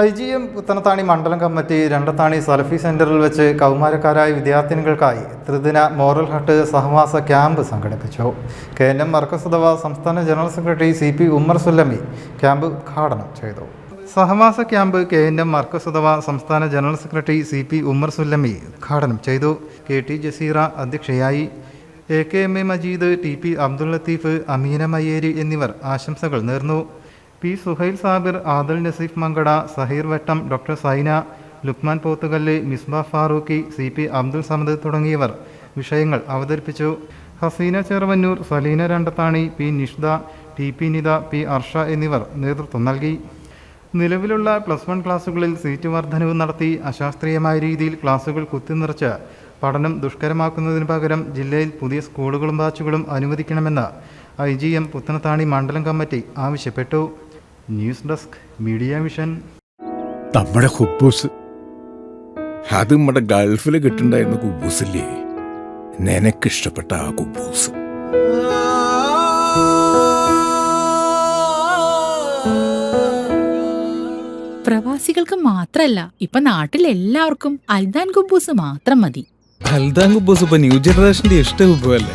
I G M Puthanathani മണ്ഡലം committee Randathani സലഫി സെന്ററിൽ വെച്ച് കൗമാരക്കാരായ വിദ്യാർത്ഥിനികൾക്കായി ത്രിദിന മോറൽ ഹട്ട് സഹവാസ ക്യാമ്പ് സംഘടിപ്പിച്ചു. കെ എൻ എം മർക്കസുദവ സംസ്ഥാന general secretary C P Ummer Sullami camp ഉദ്ഘാടനം ചെയ്തു. സഹവാസ ക്യാമ്പ് കെ എൻ എം മർക്കസുദവ സംസ്ഥാന general secretary C P Ummer Sullami ഉദ്ഘാടനം ചെയ്തു. കെ ടി ജസീറ അധ്യക്ഷയായി. A K M A Majeed T P Abdul Latheef Ameena Mayyeri എന്നിവർ ആശംസകൾ നേർന്നു. P Suhail Sabir Adal Naseef Mankada Saheer Vattam doctor Saina Lukman പോത്തുകല്ലി Misba Farooqui C P Abdul Samad തുടങ്ങിയവർ വിഷയങ്ങൾ അവതരിപ്പിച്ചു. Haseena Cheruvannur Saleena Randathani P Nishda T P Nitha P Arsha എന്നിവർ നേതൃത്വം നൽകി. നിലവിലുള്ള പ്ലസ് വൺ ക്ലാസ്സുകളിൽ സീറ്റ് വർധനവ് നടത്തി അശാസ്ത്രീയമായ രീതിയിൽ ക്ലാസ്സുകൾ കുത്തിനിറച്ച് പഠനം ദുഷ്കരമാക്കുന്നതിന് പകരം ജില്ലയിൽ പുതിയ സ്കൂളുകളും ബാച്ചുകളും അനുവദിക്കണമെന്ന് ഐ ജി എം പുത്തനത്താണി മണ്ഡലം കമ്മിറ്റി ആവശ്യപ്പെട്ടു. News desk media mission. നമ്മുടെ ഹുബൂസ്. അത് നമ്മുടെ ഗൾഫിൽ കിട്ടുണ്ടായിരുന്ന കുബൂസില്ലേ? നിനക്കിഷ്ടപ്പെട്ട ആ കുബൂസ്. പ്രവാസികൾക്ക് മാത്രല്ല ഇപ്പൊ നാട്ടിൽ എല്ലാവർക്കും അൽദാൻ കുബൂസ് മാത്രം മതി. അൽദാൻ കുബൂസ് ഇപ്പൊ ന്യൂ ജനറേഷന്റെ ഇഷ്ട കുബുവല്ലേ